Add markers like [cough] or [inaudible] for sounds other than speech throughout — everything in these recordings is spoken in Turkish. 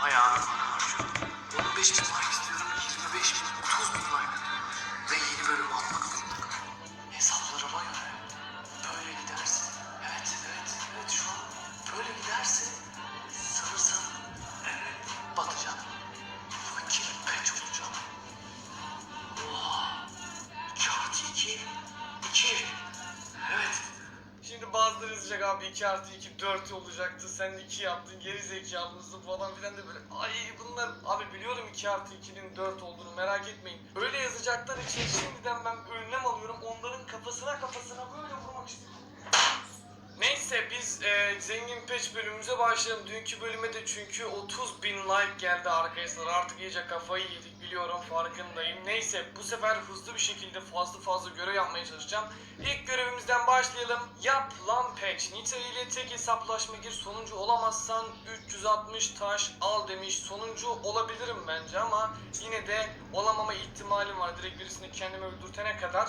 para harcıyorum. 15 bin like istiyorum, 25 bin, 30 bin like ve yeni bölüm almak yazacak abi 2 artı 2 4 olacaktı. Sen 2 yaptın geri zekalısın falan filan da böyle. Ay bunlar abi biliyorum 2 artı 2'nin 4 olduğunu merak etmeyin. Öyle yazacaklar için şimdiden ben önlem alıyorum. Onların kafasına kafasına böyle vurmak istiyorum. Neyse biz e, Zengin Peç bölümümüze başlayalım. Dünkü bölüme de çünkü 30 bin like geldi arkadaşlar. Artık iyice kafayı yedik biliyorum farkındayım. Neyse bu sefer hızlı bir şekilde fazla fazla görev yapmaya çalışacağım. İlk görevimizden başlayalım. Yap lan Peç. Nita ile tek hesaplaşma gir. Sonuncu olamazsan 360 taş al demiş. Sonuncu olabilirim bence ama yine de olamama ihtimalim var. Direkt birisini kendime öldürtene kadar.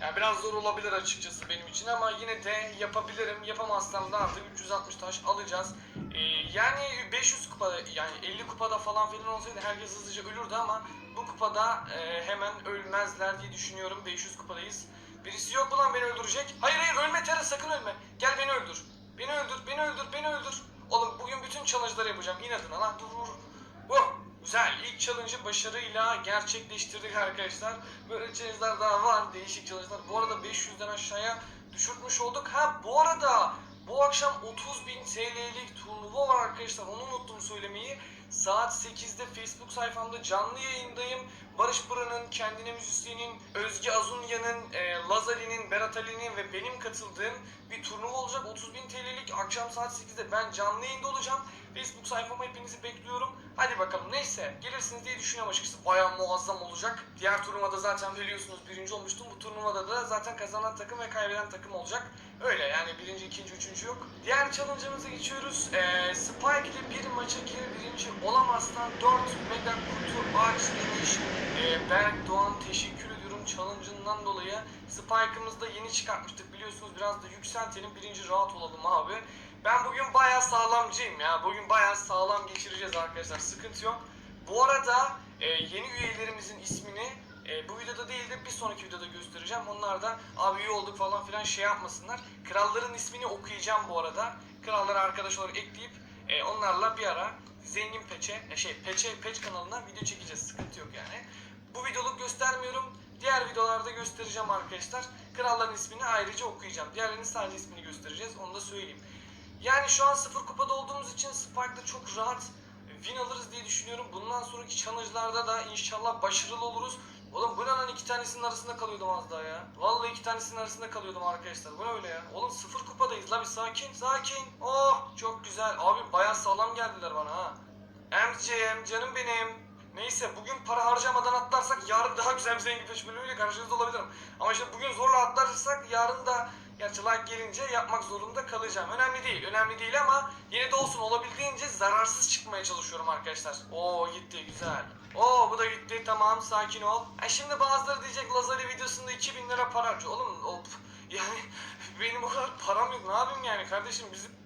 Yani biraz zor olabilir açıkçası benim için ama yine de yapabilirim. Yapamazsam da artık 360 taş alacağız. Ee, yani 500 kupada yani 50 kupada falan filan olsaydı herkes hızlıca ölürdü ama bu kupada e, hemen ölmezler diye düşünüyorum. 500 kupadayız. Birisi yok mu lan beni öldürecek? Hayır hayır ölme Tera sakın ölme. Gel beni öldür. Beni öldür, beni öldür, beni öldür. Oğlum bugün bütün challenge'ları yapacağım. İnadına lan dur vur. Oh, güzel. İlk challenge'ı başarıyla gerçekleştirdik arkadaşlar. Böyle challenge'lar daha var. Değişik challenge'lar. Bu arada 500'den aşağıya düşürtmüş olduk. Ha bu arada bu akşam 30.000 TL'lik turnuva var arkadaşlar. Onu unuttum söylemeyi. Saat 8'de Facebook sayfamda canlı yayındayım. Barış Pıra'nın, Kendine Müzisyen'in, Özge Azunya'nın, e, Lazali'nin, Berat Ali'nin ve benim katıldığım bir turnuva olacak. 30.000 TL'lik akşam saat 8'de ben canlı yayında olacağım. Facebook sayfama hepinizi bekliyorum. Hadi bakalım neyse gelirsiniz diye düşünüyorum açıkçası. Bayağı muazzam olacak. Diğer turnuvada zaten biliyorsunuz birinci olmuştum. Bu turnuvada da zaten kazanan takım ve kaybeden takım olacak. Öyle yani birinci, ikinci, üçüncü yok. Diğer challenge'ımıza geçiyoruz. Ee, Spike ile bir maça gir birinci olamazsan 4 mega kutu aç demiş. Ee, Berk Doğan teşekkür challenge'ından dolayı. Spike'ımızı da yeni çıkartmıştık biliyorsunuz biraz da yükseltelim birinci rahat olalım abi. Ben bugün bayağı sağlamcıyım ya. Bugün bayağı sağlam geçireceğiz arkadaşlar. Sıkıntı yok. Bu arada e, yeni üyelerimizin ismini e, bu videoda değil de bir sonraki videoda göstereceğim. Onlar da abi üye olduk falan filan şey yapmasınlar. Kralların ismini okuyacağım bu arada. Kralları arkadaş olarak ekleyip e, onlarla bir ara zengin peçe, e, şey peçe peç kanalına video çekeceğiz. Sıkıntı yok yani. Bu videoluk göstermiyorum. Diğer videolarda göstereceğim arkadaşlar. Kralların ismini ayrıca okuyacağım. Diğerlerinin sadece ismini göstereceğiz. Onu da söyleyeyim. Yani şu an sıfır kupada olduğumuz için Spark'ta çok rahat win alırız diye düşünüyorum. Bundan sonraki challenge'larda da inşallah başarılı oluruz. Oğlum bu ne lan iki tanesinin arasında kalıyordum az daha ya. Vallahi iki tanesinin arasında kalıyordum arkadaşlar. Bu ne öyle ya? Oğlum sıfır kupadayız la bir sakin sakin. Oh çok güzel. Abi bayağı sağlam geldiler bana ha. Emciğim canım benim. Neyse bugün para harcamadan atlarsak yarın daha güzel bir zengin peş bölümüyle karşınızda olabilirim. Ama işte bugün zorla atlarsak yarın da gerçi like gelince yapmak zorunda kalacağım. Önemli değil, önemli değil ama yine de olsun olabildiğince zararsız çıkmaya çalışıyorum arkadaşlar. Oo gitti güzel. Oo bu da gitti tamam sakin ol. E şimdi bazıları diyecek Lazari videosunda 2000 lira para harcıyor. Oğlum o, [laughs] yani benim o kadar param yok ne yapayım yani kardeşim bizim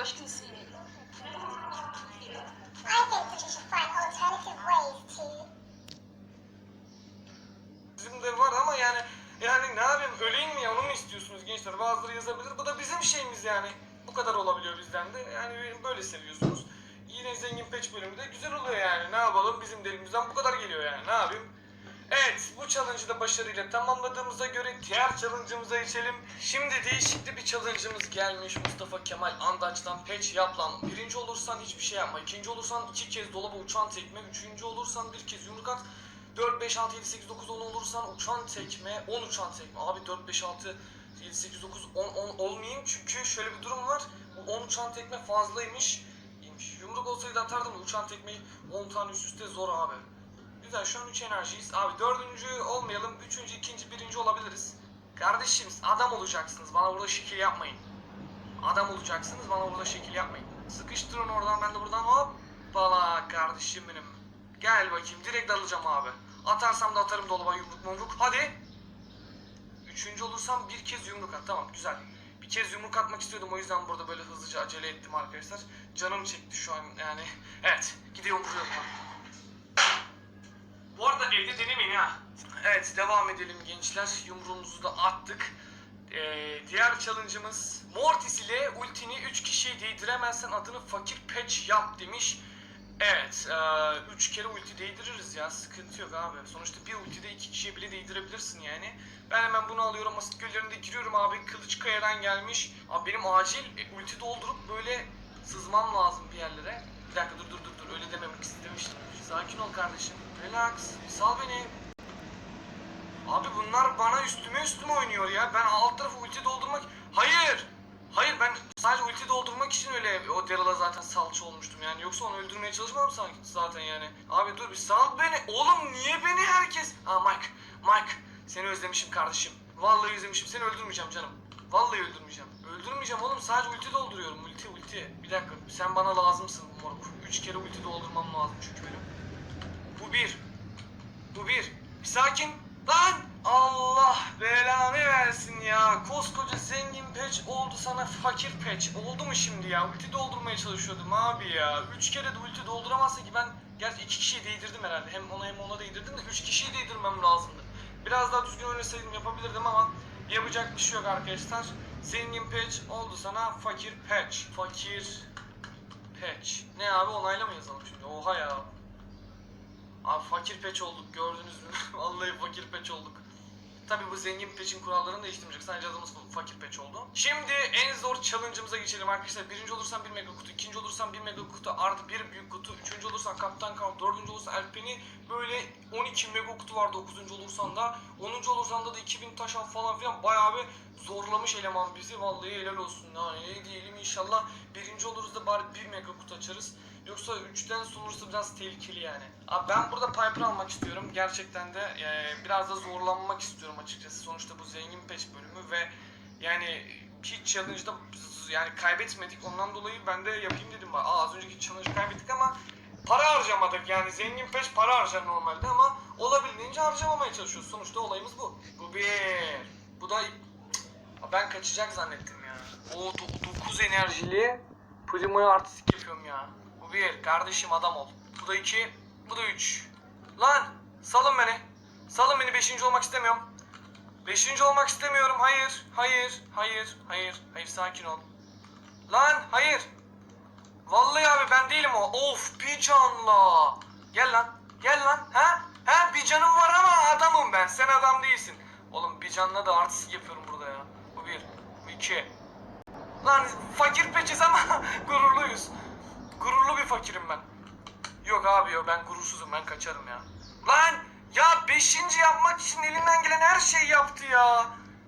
as you can see, I think that you should find alternative ways to Bizim de var ama yani yani ne yapayım öleyim mi ya onu mu istiyorsunuz gençler? Bazıları yazabilir bu da bizim şeyimiz yani. Bu kadar olabiliyor bizden de. Yani böyle seviyorsunuz. Yine zengin peç bölümü de güzel oluyor yani. Ne yapalım bizim de elimizden bu kadar geliyor yani. Ne yapayım Evet bu challenge'ı da başarıyla tamamladığımıza göre diğer challenge'ımıza geçelim. Şimdi değişikli bir challenge'ımız gelmiş Mustafa Kemal Andaç'tan Patch yap lan. Birinci olursan hiçbir şey yapma. İkinci olursan iki kez dolaba uçan tekme. Üçüncü olursan bir kez yumruk at. 4, 5, 6, 7, 8, 9, 10 olursan uçan tekme, 10 uçan tekme. Abi 4, 5, 6, 7, 8, 9, 10, 10 olmayayım çünkü şöyle bir durum var. Bu 10 uçan tekme fazlaymış. Yumruk olsaydı atardım uçan tekmeyi 10 tane üst üste zor abi. Güzel şu an 3 enerjiyiz. Abi dördüncü olmayalım. Üçüncü, ikinci, birinci olabiliriz. Kardeşim adam olacaksınız. Bana burada şekil yapmayın. Adam olacaksınız. Bana burada şekil yapmayın. Sıkıştırın oradan. Ben de buradan hop. Bala kardeşim benim. Gel bakayım. Direkt alacağım abi. Atarsam da atarım dolaba yumruk mumruk. Hadi. Üçüncü olursam bir kez yumruk at. Tamam güzel. Bir kez yumruk atmak istiyordum o yüzden burada böyle hızlıca acele ettim arkadaşlar. Canım çekti şu an yani. Evet gidiyorum vuruyorum. Bu arada evde denemeyin ha. Evet devam edelim gençler. Yumruğumuzu da attık. Ee, diğer challenge'ımız Mortis ile ultini 3 kişiye değdiremezsen adını fakir patch yap demiş. Evet, 3 kere ulti değdiririz ya sıkıntı yok abi. Sonuçta bir ultide 2 kişiye bile değdirebilirsin yani. Ben hemen bunu alıyorum, asit göllerinde giriyorum abi. Kılıç Kaya'dan gelmiş. Abi benim acil e, ulti doldurup böyle sızmam lazım bir yerlere. Bir dakika dur. Sakin ol kardeşim. Relax. Sal beni. Abi bunlar bana üstüme üstüme oynuyor ya. Ben alt tarafı ulti doldurmak... Hayır! Hayır ben sadece ulti doldurmak için öyle o Daryl'a zaten salça olmuştum yani. Yoksa onu öldürmeye çalışmadım sanki zaten yani. Abi dur bir sal beni. Oğlum niye beni herkes... Aa Mike. Mike. Seni özlemişim kardeşim. Vallahi özlemişim. Seni öldürmeyeceğim canım. Vallahi öldürmeyeceğim. Öldürmeyeceğim oğlum. Sadece ulti dolduruyorum. Ulti ulti. Bir dakika. Sen bana lazımsın moruk. Üç kere ulti doldurmam lazım çünkü benim. Bu bir. Bu bir. Bir sakin. Lan! Allah belanı versin ya. Koskoca zengin patch oldu sana fakir patch. Oldu mu şimdi ya? Ulti doldurmaya çalışıyordum abi ya. Üç kere de ulti dolduramazsa ki ben gerçi iki kişiyi değdirdim herhalde. Hem ona hem ona değdirdim de üç kişiyi değdirmem lazımdı. Biraz daha düzgün oynasaydım yapabilirdim ama yapacak bir şey yok arkadaşlar. Zengin patch oldu sana fakir patch. Fakir patch. Ne abi onayla yazalım şimdi? Oha ya. Abi fakir peç olduk gördünüz mü? [laughs] Vallahi fakir peç olduk. Tabi bu zengin peçin kurallarını değiştirmeyecek. Sadece adımız fakir peç oldu. Şimdi en zor challenge'ımıza geçelim arkadaşlar. Birinci olursan bir mega kutu, ikinci olursan bir mega kutu artı bir büyük kutu, üçüncü olursan kaptan kal, dördüncü olursan Alpeni böyle 12 mega kutu var dokuzuncu olursan da, onuncu olursan da, da 2000 taş al falan filan bayağı bir zorlamış eleman bizi. Vallahi helal olsun. Yani ne diyelim inşallah birinci oluruz da bari bir mega kutu açarız. Yoksa 3'ten sonrası biraz tehlikeli yani. Abi ben burada Piper almak istiyorum. Gerçekten de e, biraz da zorlanmak istiyorum açıkçası. Sonuçta bu zengin peş bölümü ve yani hiç challenge'da yani kaybetmedik. Ondan dolayı ben de yapayım dedim. Aa, az önceki challenge kaybettik ama para harcamadık yani zengin peş para harcar normalde ama olabildiğince harcamamaya çalışıyoruz. Sonuçta olayımız bu. Bu bir. Bu da ben kaçacak zannettim ya. O 9 enerjili Primo'ya artistik yapıyorum ya. Bu bir. Kardeşim adam ol. Bu da iki. Bu da üç. Lan salın beni. Salın beni. Beşinci olmak istemiyorum. Beşinci olmak istemiyorum. Hayır. Hayır. Hayır. Hayır. Hayır. Sakin ol. Lan hayır. Vallahi abi ben değilim o. Of bir canla. Gel lan. Gel lan. Ha? Ha bir canım var ama adamım ben. Sen adam değilsin. Oğlum bir canla da artistik yapıyorum bir. İki. Lan fakir peçiz ama [laughs] gururluyuz. Gururlu bir fakirim ben. Yok abi yok ben gurursuzum ben kaçarım ya. Lan ya beşinci yapmak için elinden gelen her şeyi yaptı ya.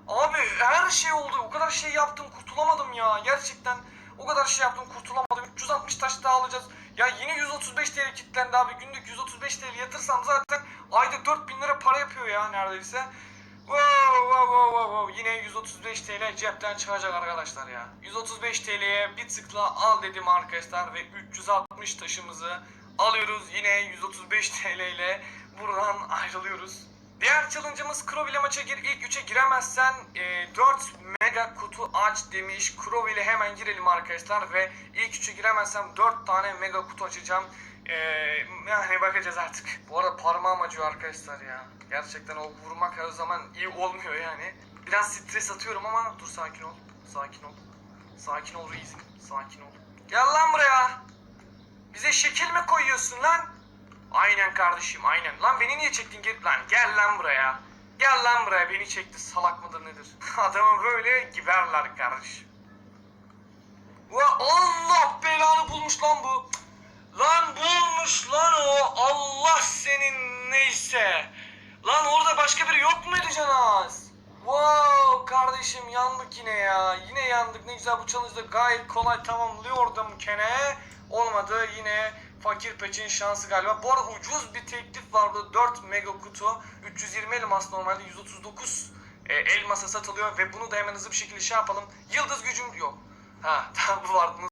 Abi her şey oldu. O kadar şey yaptım kurtulamadım ya. Gerçekten o kadar şey yaptım kurtulamadım. 360 taş daha alacağız. Ya yine 135 TL kilitlendi abi. Günlük 135 TL yatırsam zaten ayda 4000 lira para yapıyor ya neredeyse. Wow, wow, wow, wow. Yine 135 TL cepten çıkacak arkadaşlar ya. 135 TL'ye bir tıkla al dedim arkadaşlar ve 360 taşımızı alıyoruz. Yine 135 TL ile buradan ayrılıyoruz. Diğer challenge'ımız Crow maça gir. İlk 3'e giremezsen e, 4 mega kutu aç demiş. Crow ile hemen girelim arkadaşlar ve ilk 3'e giremezsem 4 tane mega kutu açacağım. E, yani bakacağız artık. Bu arada parmağım acıyor arkadaşlar ya. Gerçekten o vurmak her zaman iyi olmuyor yani. Biraz stres atıyorum ama dur sakin ol. Sakin ol. Sakin ol reisim. Sakin ol. Gel lan buraya. Bize şekil mi koyuyorsun lan? Aynen kardeşim aynen. Lan beni niye çektin gel lan gel lan buraya. Gel lan buraya beni çekti salak mıdır nedir? [laughs] Adamı böyle giberler kardeşim. Ua, Allah belanı bulmuş lan bu. Lan bulmuş lan o. Allah senin neyse. Lan orada başka biri yok muydu Canaz? Wow kardeşim yandık yine ya. Yine yandık. Ne güzel bu challenge'da gayet kolay tamamlıyordum kene. Olmadı yine fakir peçin şansı galiba. Bu arada ucuz bir teklif vardı. 4 mega kutu. 320 elmas normalde 139 e, elmasa satılıyor ve bunu da hemen hızlı bir şekilde şey yapalım. Yıldız gücüm yok. Ha [laughs] tamam bu vardı.